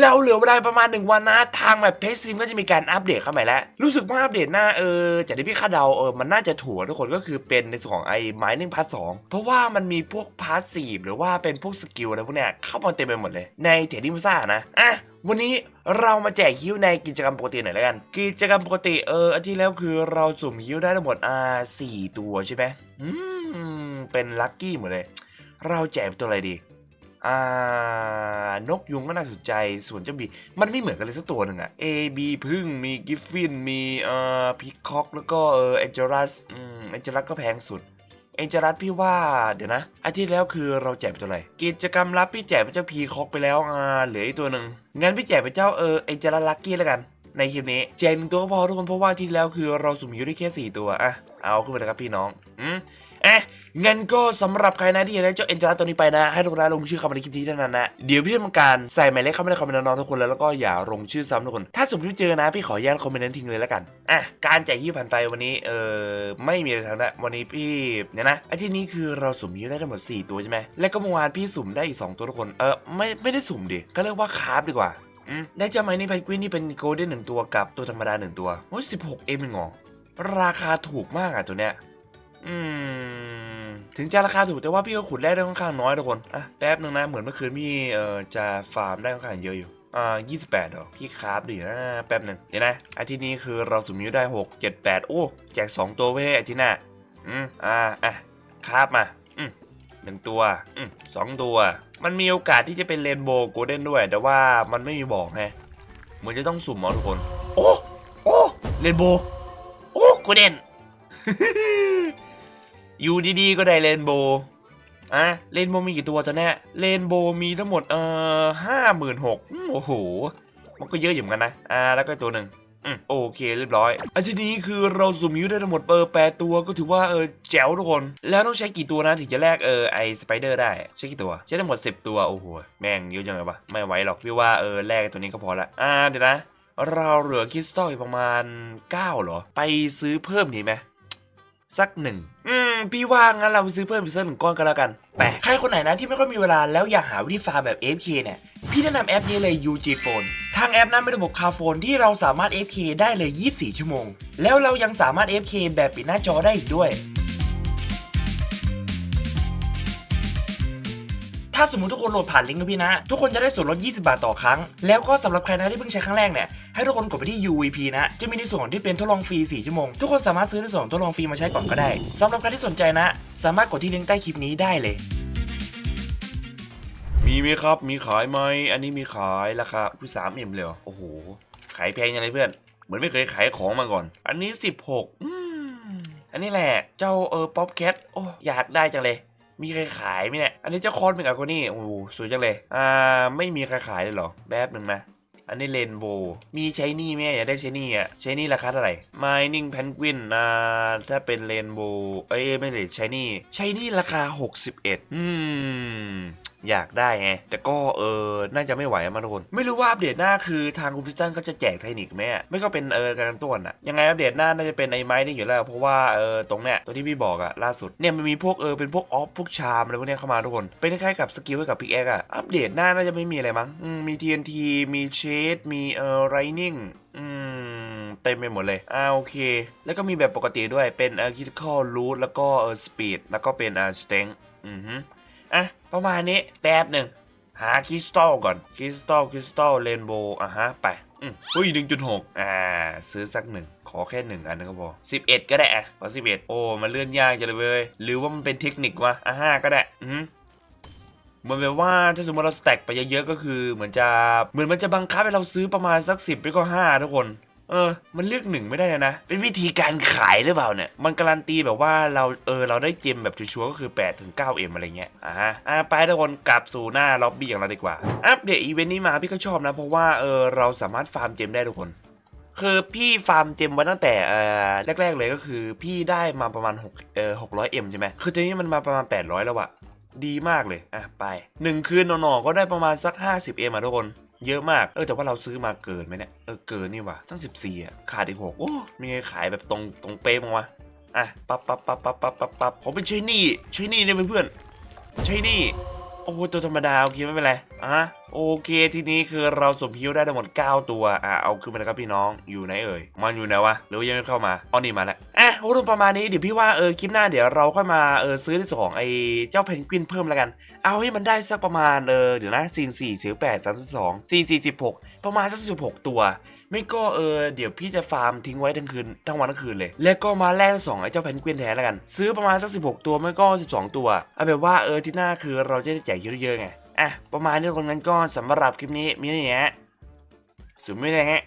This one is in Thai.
เราเหลือเวลาประมาณหนึ่งวันนะ ทางแบบเพจซิมก็จะมีการอัปเดตเข้ามาแล้ว รู้สึกว่าอัปเดตหน้าเออจากที่พี่คาดเดาเออมันน่าจะถูกทุกคนก็คือเป็นในส่วนของไอ้ไม้หนึ่งพาร์ทสองเพราะว่ามันมีพวกพาร์ทสี่หรือว่าเป็นพวกสกิลอะไรพวกเนี้ยเข้ามาเต็มไปหมดเลย ในเทดดี้มาซ่านะอะวันนี้เรามาแจกฮิ้วในกิจกรรมปกติหน่อยแล้วกัน กิจกรรมปกติเอออันที่แล้วคือเราสุ่มฮิ้วได้ทั้งหมดอ่าสี่ตัวใช่ไหมอืมเป็นลัคกี้หมดเลย เราแจกตัวอะไรดี อ่านกยุงก็น่าสนใจส่วนเจ้าบีมันไม่เหมือนกันเลยสักตัวหนึ่งอะ A B พึ่งมีกิฟฟินมีเอ่อพิคอกแล้วก็เออเอเจรัสอืมเอเจรัสก็แพงสุดเอเจรัสพี่ว่าเดี๋ยวนะอาทิตย์แล้วคือเราแจกเป็นตัวอะไรกิจกรรมลับพี่แจกเป็นเจ้าพีคอกไปแล้วอ่าเหลืออีกตัวหนึ่งงั้นพี่แจกเป็นเจ้าเออเอเจรัสลักกี้แล้วกันในคลิปนี้แจกหนึ่งตัวก็พอทุกคนเพราะว่าที่แล้วคือเราสุ่มอยู่ได้แค่สี่ตัวอะเอาขึ้นไปเลยครับพี่น้องอืมเอ๊ะ งั้นก็สำหรับใครนะที่อยากได้เจ้าเอ็นจาร์ตัวนี้ไปนะ ให้ทุกคนนะลงชื่อเข้ามาในคลิปนี้เท่านั้นนะ เดี๋ยวพี่จะทำการใส่หมายเลขเข้ามาในคอมเมนต์น้องๆทุกคนแล้วแล้วก็อย่าลงชื่อซ้ำทุกคน ถ้าสมมติเจอนะ พี่ขออนุญาตคอมเมนต์นั้นทิ้งเลยแล้วกัน อะ การแจกยี่ผ่านไปวันนี้ เออไม่มีอะไรทางละวันนี้พี่เนี่ยนะอาทิตย์นี้คือเราสุ่มยี่ได้ทั้งหมด 4 ตัวใช่ไหมแล้วก็เมื่อวานพี่สุ่มได้อีก 2 ตัวทุกคน เออไม่ไม่ได้สุ่มดิก็เรียกว่าคราฟดีกว่าอืมได้เจ้าไม้นี่ไพนกวินที่เป็นโกลเด้นหนึ่งตัวกับตัวธรรมดาหนึ่งตัวโอ้ยสิบหกเอ็มเองเหรอราคาถูกมากอะตัวเนี้ยอืม ถึงจะราคาถูกแต่ว่าพี่ก็ขุดแร่ได้ค่อนข้างน้อยทุกคนอะแป๊บนึงนะเหมือนเมื่อคืนพี่เอ่อจะฟาร์มได้ค่อนข้างเยอะอยู่อ่า28เหรอ พี่คราฟดีนะแป๊บหนึ่งเดี๋ยวนะอาทิตย์นี้คือเราสุ่มนิ้วได้6 7 8โอ้แจก2ตัวไว้ให้อาทิตย์หน้าอืมอ่าอะคราฟมาอืมหนึ่งตัวอืมสองตัว มันมีโอกาสที่จะเป็นเรนโบว์โกลเด้นด้วย แต่ว่ามันไม่มีบอกไงเหมือนจะต้องสุ่มเอาทุกคน โอ้โอ้เรนโบว์โอ้โกลเด้น อยู่ดีๆก็ได้เรนโบว์อะเรนโบว์มีกี่ตัวตอนนี้เรนโบว์มีทั้งหมดเอ่อห้าหมื่นหกโอ้โห มันก็เยอะอยู่เหมือนกันนะ อ่า แล้วก็ตัวหนึ่งอืมโอเคเรียบร้อย อันทีนี้คือเราสุ่มยูได้ทั้งหมดเปอร์แปดตัวก็ถือว่าเออแจ๋วทุกคน แล้วต้องใช้กี่ตัวนะถึงจะแลกเออไอสไปเดอร์ได้ ใช้กี่ตัว ใช้ทั้งหมดสิบตัว โอ้โห แม่งเยอะจังเลยวะไม่ไหวหรอกพี่ว่าเออแลกตัวนี้ก็พอละอ่าเดี๋ยวนะ เราเหลือคริสตัลอีกประมาณ 9 เหรอ ไปซื้อเพิ่มดีไหม สักหนึ่ง อืม พี่ว่างั้นเราไปซื้อเพิ่มอีกสักหนึ่งก้อนกันแล้วกันแปะใครคนไหนนะที่ไม่ค่อยมีเวลาแล้วอยากหาวิธีฟาร์มแบบ FK เนี่ย พี่แนะนำแอปนี้เลย UG Phone ทางแอปนั้นเป็นระบบคาโฟนที่เราสามารถ FK ได้เลย 24 ชั่วโมง แล้วเรายังสามารถ FK แบบปิดหน้าจอได้อีกด้วย ถ้าสมมติทุกคนโหลดผ่านลิงก์กับพี่นะ ทุกคนจะได้ส่วนลด 20 บาทต่อครั้ง แล้วก็สำหรับใครนะที่เพิ่งใช้ครั้งแรกเนี่ย ให้ทุกคนกดไปที่ UVP นะ จะมีในส่วนที่เป็นทดลองฟรี 4 ชั่วโมง ทุกคนสามารถซื้อในส่วนทดลองฟรีมาใช้ก่อนก็ได้สำหรับใครที่สนใจนะ สามารถกดที่ลิงก์ใต้คลิปนี้ได้เลยมีไหมครับ มีขายไหม อันนี้มีขายราคาผู้สามเอ็มเลยโอ้โห ขายแพงยังไงเพื่อน เหมือนไม่เคยขายของมาก่อน อันนี้16อืมอันนี้แหละ เจ้าเออป๊อปแคท โอ้ อยากได้จังเลย มีใครขายไหมเนี่ย อันนี้เจ้าคอนเป็นอะไรนี่โอ้โหสวยจังเลย อ่า ไม่มีใครขายเลยเหรอ แป๊บหนึ่งนะอันนี้เรนโบว์มีใช้นี่ไหมอยากได้ใช้นี่อะใช้นี่ราคาเท่าไหร่ Mining Penguin อ่าถ้าเป็นเรนโบว์เอ้ยไม่ได้ใช้นี่ใช้นี่ราคา 61 อืม อยากได้ไง แต่ก็เออน่าจะไม่ไหวอะมาทุกคน ไม่รู้ว่าอัปเดตหน้าคือทางคุณพิสตันเขาจะแจกเทคนิคไหมไม่ก็เป็นเออการต้วนอะยังไงอัปเดตหน้าน่าจะเป็นไอ้ไม้นี่อยู่แล้ว เพราะว่าเออตรงเนี้ยตัวที่พี่บอกอะล่าสุดเนี่ยมันมีพวกเออเป็นพวกออฟพวกชามอะไรพวกเนี้ยเข้ามาทุกคน เป็นคล้ายๆกับสกิลให้กับพิกแอคอะอัปเดตหน้าน่าจะไม่มีอะไรมั้งมี TNT มีเชดมีเออไรนิ่งอืมเต็มไปหมดเลยอ่าโอเค แล้วก็มีแบบปกติด้วยเป็นเออคิดข้อรูทแล้วก็เออสปีดแล้วก็เป็นอ่าสเต็งอือฮึ อะประมาณนี้แป๊บหนึ่งหาคริสตัลก่อนคริสตัลคริสตัลเรนโบว์อะฮะไปอืมอุ้ยหนึ่งจุดหกอ่า ซื้อสักหนึ่ง ขอแค่หนึ่งอันนึงก็พอสิบเอ็ดก็ได้อะขอสิบเอ็ดโอ้ มันเลื่อนยากจังเลยเว้ย หรือว่ามันเป็นเทคนิควะอะห้าก็ได้ อืมเหมือนแบบว่าถ้าสมมติเราสแต็กไปเยอะๆก็คือเหมือนจะเหมือนมันจะบังคับให้เราซื้อประมาณสักสิบไม่ก็ห้าทุกคน เออ มันเลือกหนึ่งไม่ได้นะ เป็นวิธีการขายหรือเปล่าเนี่ย มันการันตีแบบว่าเรา เออ เราได้เจมแบบชัวร์ก็คือ8ถึง9เอ็มอะไรเงี้ย อ่าฮะ อ่าไปทุกคนกลับสู่หน้าล็อบบี้ของเราดีกว่า อัปเดตอีเวนต์นี้มาพี่ก็ชอบนะ เพราะว่า เออ เราสามารถฟาร์มเจมได้ทุกคนคือพี่ฟาร์มเจมมาตั้งแต่เอ่อแรก ๆ เลยก็คือ พี่ได้มาประมาณ6เอ่อ600เอ็มใช่ไหมคือตอนนี้มันมาประมาณ 800 แล้วอะดีมากเลย อะไปหนึ่งคืนหนอๆก็ได้ประมาณสัก 50เอ็มอะทุกคน เยอะมาก เออแต่ว่าเราซื้อมาเกินไหมเนี่ย เออเกินนี่ว่ะตั้ง 14อะขาดอีก6โอ้มีไงขายแบบตรงตรงเป๊ะมั้งวะอะปั๊บปั๊บปั๊บปั๊บปั๊บปั๊บปั๊บผมเป็นใช้นี่ใช้นี่เนี่ยเพื่อนๆใช้นี่โอ้โหตัวธรรมดาโอเคไม่เป็นไรอะโอเคทีนี้คือเราสมพิวได้ทั้งหมด 9 ตัวอะเอาขึ้นมาเลยครับพี่น้องอยู่ไหนเอ่ยมันอยู่ไหนวะหรือว่ายังไม่เข้ามาอ๋อนี่มาแล้วอะโอ้ รวมประมาณนี้เดี๋ยวพี่ว่าเออคลิปหน้าเดี๋ยวเราค่อยมาเออซื้อในส่วนของไอ้เจ้าเพนกวินเพิ่มแล้วกัน เอาให้มันได้สักประมาณเออเดี๋ยวนะสี่สี่สิบแปดสามสิบสองสี่สี่สิบหกประมาณสักสิบหกตัว ไม่ก็เออเดี๋ยวพี่จะฟาร์มทิ้งไว้ทั้งคืนทั้งวันทั้งคืนเลย แล้วก็มาแลกสองไอ้เจ้าเพนกวินแทนแล้วกัน ซื้อประมาณสักสิบหกตัวไม่ก็สิบสองตัวเอาแบบว่าเออที่หน้าคือเราจะได้แจกเยอะๆไงอะประมาณนี้คนนั้นก็สำหรับคลิปนี้มีอะไรเงี้ยสุดไม่ได้ฮะ